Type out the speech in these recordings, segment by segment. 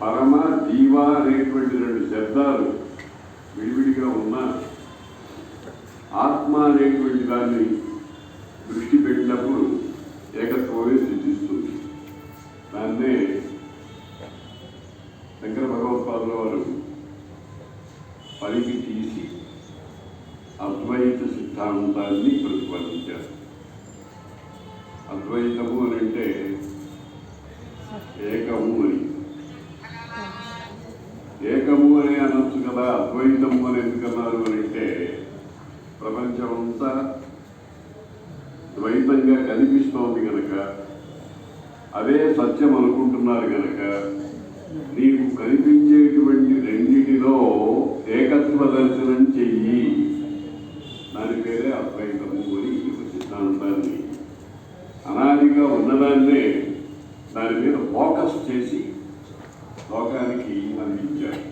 పరమ జీవ అనేటువంటి రెండు శబ్దాలు విడివిడిగా ఉన్నా ఆత్మ అనేటువంటి దాన్ని దృష్టి పెట్టినప్పుడు ఏకత్వమే సిద్ధిస్తుంది. దాన్నే శంకర భగవత్పాదుల వారు పలికి తీసి అద్వైత సిద్ధాంతాన్ని ప్రతిపాదించారు. అద్వైతము అని అంటే ఏకము అని ఏకము అని అనొచ్చు కదా అద్వైతము అని ఎందుకన్నారు అని అంటే ప్రపంచమంతా ద్వైతంగా కనిపిస్తోంది కనుక అదే సత్యం అనుకుంటున్నారు కనుక నీకు కనిపించేటువంటి రెండిటిలో ఏకత్వ దర్శనం చెయ్యి. దాని పేరే అద్వైతము అని సిద్ధాంతాన్ని అనాదిగా ఉన్నదాన్నే దాని మీద ఫోకస్ చేసి లోకానికి అందించారు.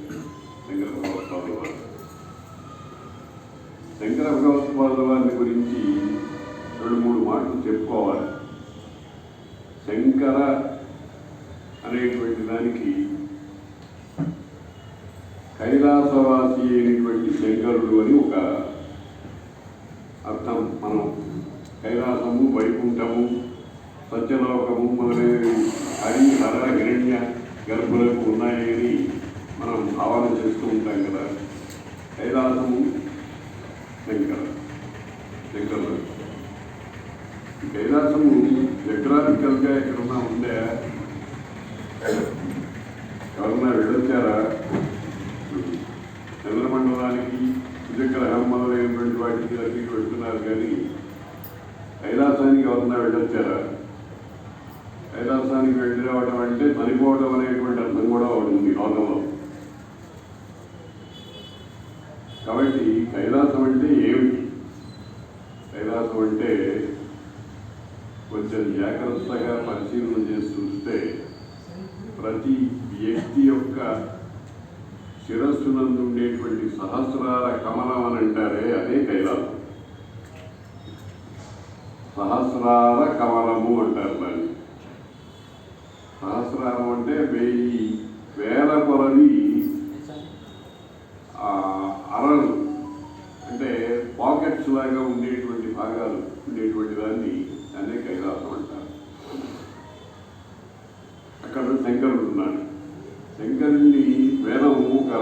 శంకర భగవత్పాదుల వారిని గురించి రెండు మూడు మాటలు చెప్పుకోవాలి. శంకర అనేటువంటి దానికి కైలాసవాసి అయినటువంటి శంకరుడు అని ఒక అర్థం మనం. కైలాసము వైకుంఠము సత్యలోకము మొదలైనవి హరి హర హిరణ్య గర్భులకు ఉన్నాయని మనం భావన చేస్తూ ఉంటాం కదా. కైలాసము శంకర శంకరుడు ఈ కైలాసము జగ్రాఫికల్గా ఎక్కడున్నా ఉండే ఎవరన్నా వెళ్ళొచ్చారా? చంద్రమండలానికి కుజగ్రహం మొదలైనటువంటి వాటికి అన్నిటికి వెళ్తున్నారు కానీ కైలాసానికి ఎవరన్నా వెళ్ళొచ్చారా? కైలాసానికి వెళ్ళి రావడం అంటే చనిపోవడం అనేటువంటి అర్థం కూడా ఒకటి ఉంది లోకంలో. కాబట్టి కైలాసం అంటే ఏమిటి? కైలాసం అంటే కొంచెం జాగ్రత్తగా పరిశీలన చేసి చూస్తే ప్రతి వ్యక్తి యొక్క శిరస్సునందు ఉండేటువంటి సహస్రాల కమలం అని అంటారే అదే కైలాసం. సహస్రాల కమలము అంటారు దాన్ని. సహస్రారం అంటే వెయ్యి వేల కొలది పాకెట్స్ లాగా ఉండేటువంటి భాగాలు ఉండేటువంటి దాన్ని అనే కైలాసం అంటారు. అక్కడ శంకరుడు ఉన్నాడు. శంకరుణ్ణి వేదము ఒక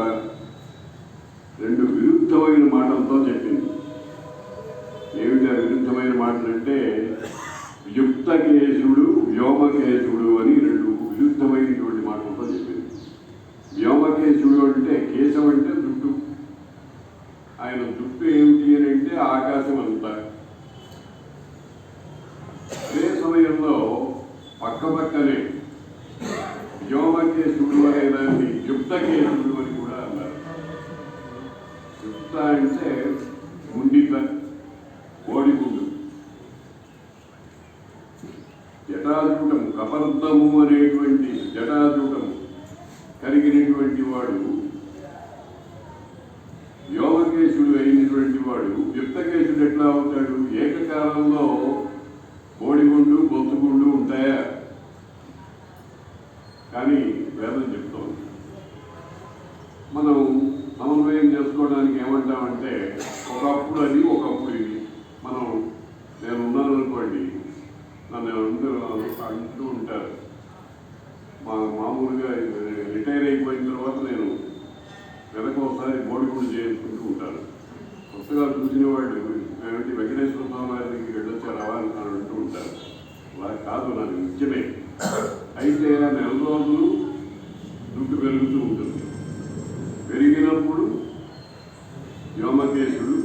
రెండు విరుద్ధమైన మాటలతో చెప్పింది. ఏమిటి ఆ విరుద్ధమైన మాటలు అంటే యుక్తకేశుడు వ్యోమకేశుడు అని రెండు విరుద్ధమైనటువంటి మాటలతో చెప్పింది. వ్యోమకేశుడు అంటే కేశం అంటే జుట్టు ఆయన జుట్టు ఏమిటి అని అంటే ఆకాశం అంతా అదే సమయంలో పక్కపక్కనే పక్కనే వ్యోమకేశుడు అనే దాన్ని యుక్తకేశుడు అని కూడా అన్నారు. యుక్త అంటే ఉండిత ఓడిగుండు. జటాజూటము కపర్దము అనేటువంటి జటాజూటము కలిగినటువంటి వాడు వ్యోమకేశుడు అయినటువంటి వాడు యుక్తకేశుడు ఎట్లా అవుతాడు? ఏకకాలంలో బోడిగుండు బొత్తుగుండు ఉంటాయా? కానీ వేదం చెప్తాం మనం సమన్వయం చేసుకోవడానికి ఏమంటామంటే ఒకప్పుడు అది ఒకప్పుడు ఇది. మనం నేను ఉన్నాను అనుకోండి నన్ను అందరూ అంటూ ఉంటారు. మా మామూలుగా రిటైర్ అయిపోయిన తర్వాత నేను వెనక ఒకసారి బోడిగుండు చేసుకుంటూ ఉంటాను. కొత్తగా చూసిన వాళ్ళు ఏమిటి? వెంకటేశ్వర స్వామి వారి దగ్గరికి వెళ్ళొచ్చారావా అని అంటూ ఉంటారు. అలా కాదు నాకు నిత్యమే అయితే నెల రోజులు దుడ్డు పెరుగుతూ ఉంటుంది. పెరిగినప్పుడు వ్యోమకేశుడు